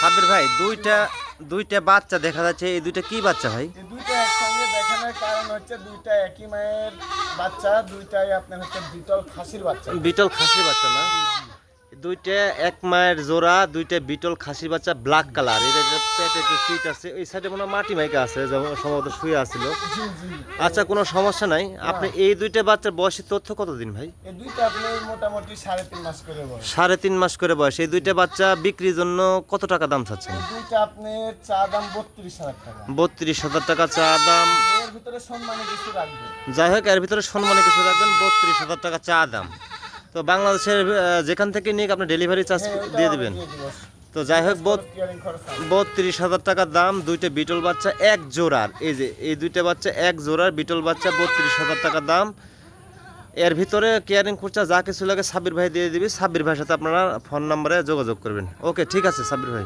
সাবির ভাই দুইটা দুইটা বাচ্চা দেখা যাচ্ছে এই দুইটা কি বাচ্চা ভাই? এই দুইটা একসঙ্গে দেখানোর কারণ হচ্ছে দুইটা একই মায়ের বাচ্চা দুইটাই আপনার হচ্ছে বিটল খাসির বাচ্চা। বিটল খাসির বাচ্চা না? দুইটা এক মায়ের জোড়া দুইটা বিটল খাসির বাচ্চা ব্ল্যাক কালার এটা এটা পেটে একটু সিট আছে। এই সাইডে মনে মাটি মাইকা আছে যেমন সম্ভবত শুয়ে আছিল। আচ্ছা কোনো সমস্যা নাই। আপনি এই দুইটা বাচ্চার বয়সের তথ্য কতদিন ভাই? মোটামুটি সাড়ে তিন মাস করে বয়স। সাড়ে তিন মাস করে বয়স। এই দুইটা বাচ্চা বিক্রির জন্য কত টাকা দাম চাচ্ছেন? দুইটা আপনার চা দাম বত্রিশ হাজার টাকা। বত্রিশ হাজার টাকা চা দাম। যাই হোক এর ভিতরে সম্মানে কিছু রাখবেন বত্রিশ হাজার টাকা চা দাম। তো বাংলাদেশের যেখান থেকে নিয়ে আপনি ডেলিভারি চার্জ হ্যাঁ, দিয়ে আমি দিবেন। তো যাই হোক। বত্রিশ হাজার টাকা দাম দুইটা বিটল বাচ্চা এক জোড়ার। এই যে এই দুইটা বাচ্চা এক জোড়ার বিটল বাচ্চা বত্রিশ হাজার টাকা দাম। এর ভিতরে কেয়ারিং খরচা যা কিছু লাগে সাবির ভাই দিয়ে দিবি। সাবির ভাইয়ের সাথে আপনারা ফোন নাম্বারে যোগাযোগ করবেন। ওকে ঠিক আছে সাবির ভাই।